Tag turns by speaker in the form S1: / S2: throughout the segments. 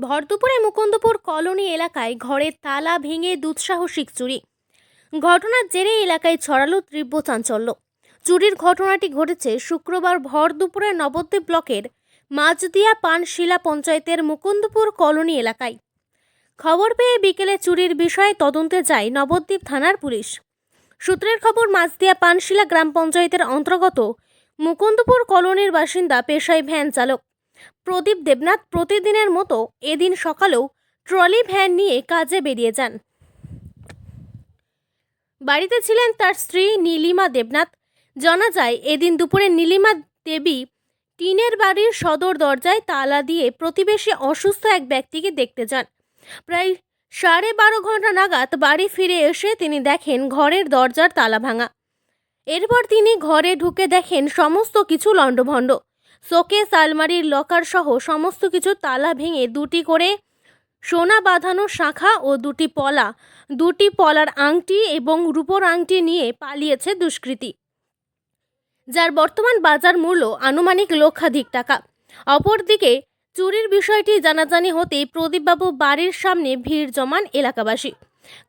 S1: ভরদুপুরে Mukundapur colony এলাকায় ঘরের তালা ভেঙে দুঃসাহসিক চুরি। ঘটনার জেরে এলাকায় ছড়ালো তীব্র চাঞ্চল্য। চুরির ঘটনাটি ঘটেছে শুক্রবার ভর দুপুরে নবদ্বীপ ব্লকের মাঝদিয়া পানশিলা পঞ্চায়েতের মুকুন্দপুর কলোনি এলাকায়। খবর পেয়ে বিকেলে চুরির বিষয়ে তদন্তে যায় নবদ্বীপ থানার পুলিশ। সূত্রের খবর মাঝদিয়া পানশিলা গ্রাম পঞ্চায়েতের অন্তর্গত মুকুন্দপুর কলোনির বাসিন্দা পেশায় ভ্যান চালক। প্রদীপ দেবনাথ প্রতিদিনের মতো এদিন সকালেও ট্রলি ভ্যান নিয়ে কাজে বেরিয়ে যান। বাড়িতে ছিলেন তার স্ত্রী নীলিমা দেবনাথ। জানা যায়, এদিন দুপুরে নীলিমা দেবী টিনের বাড়ির সদর দরজায় তালা দিয়ে প্রতিবেশী অসুস্থ এক ব্যক্তিকে দেখতে যান। প্রায় সাড়ে বারো ঘণ্টা নাগাদ বাড়ি ফিরে এসে তিনি দেখেন ঘরের দরজার তালা ভাঙা। এরপর তিনি ঘরে ঢুকে দেখেন সমস্ত কিছু লণ্ডভণ্ড। শোকেস আলমারির লকার সহ সমস্ত কিছু তালা ভেঙে দুটি করে সোনা বাঁধানো শাখা ও দুটি পলা। দুটি পলার আংটি এবং রূপোর আংটি নিয়ে পালিয়েছে দুষ্কৃতী। যার বর্তমান বাজার মূল্য আনুমানিক লক্ষাধিক টাকা। অপরদিকে, চুরির বিষয়টি জানাজানি হতেই প্রদীপবাবু বাড়ির সামনে ভিড় জমান এলাকাবাসী।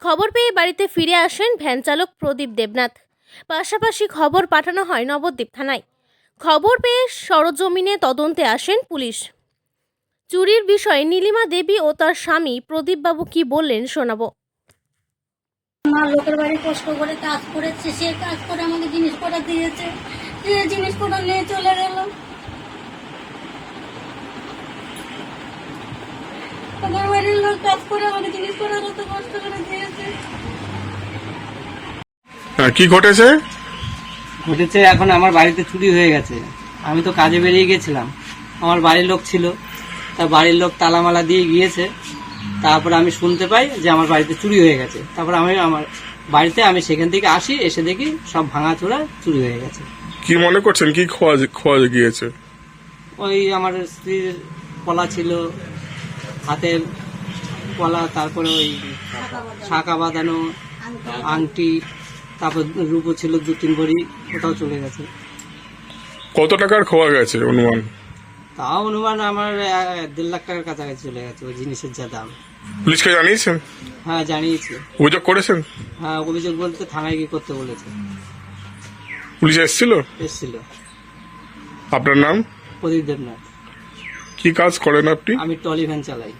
S1: খবর পেয়ে বাড়িতে ফিরে আসেন ভ্যান চালক প্রদীপ দেবনাথ। পাশাপাশি খবর পাঠানো হয় নবদ্বীপ থানায়। খবর পেয়ে সরজমিনে তদন্তে আসেন পুলিশ। চুরির বিষয়ে নীলিমা দেবী ও তার স্বামী প্রদীপবাবু কি বললেন শোনাবো।
S2: আমার লোকের বাড়ি কষ্ট করে কাজ করেছে সে কাজ করে আমাকে জিনিসপত্র দিয়েছে যে জিনিসপত্র নিয়ে চলে গেল। আমার বাড়ির লোক কাজ করে আমাকে জিনিসপত্র কত কষ্ট করে দিয়েছে।
S3: কি ঘটেছে?
S4: ঘটেছে এখন আমার বাড়িতে চুরি হয়ে গেছে। আমি তো কাজে বেরিয়ে গেছিলাম। আমার বাড়ির লোক ছিল। তা বাড়ির লোক তালামালা দিয়ে গিয়েছে। তারপর আমি শুনতে পাই যে আমার বাড়িতে চুরি হয়ে গেছে। তারপর আমি আমার বাড়িতে আমি সেখান থেকে আসি এসে দেখি সব ভাঙাচোরা চুরি হয়ে গেছে।
S3: কি মনে করছেন? কি খোয়া খোয়া গিয়েছে?
S4: ওই আমার স্ত্রীর পলা ছিল হাতে পলা তারপরে ওই শাঁকা বাঁধানো আংটি। তারপর রূপো ছিল দু তিন ভরি ওটাও চলে গেছে।
S3: কত টাকার খোয়া গেছে অনুমান?
S4: তাও অনুমান আমার দেড় লাখ টাকার কাছাকাছি চলে গেছে ওই জিনিসের যা দাম।
S3: পুলিশকে জানিয়েছেন?
S4: হ্যাঁ জানিয়েছি।
S3: অভিযোগ করেছেন?
S4: হ্যাঁ অভিযোগ বলতে থানায় কি করতে বলেছে।
S3: পুলিশ এসেছিল?
S4: এসেছিল।
S3: আপনার নাম?
S4: প্রদীপ দেবনাথ।
S3: কি কাজ করেন আপনি?
S4: আমি টলি ভ্যান চালাই।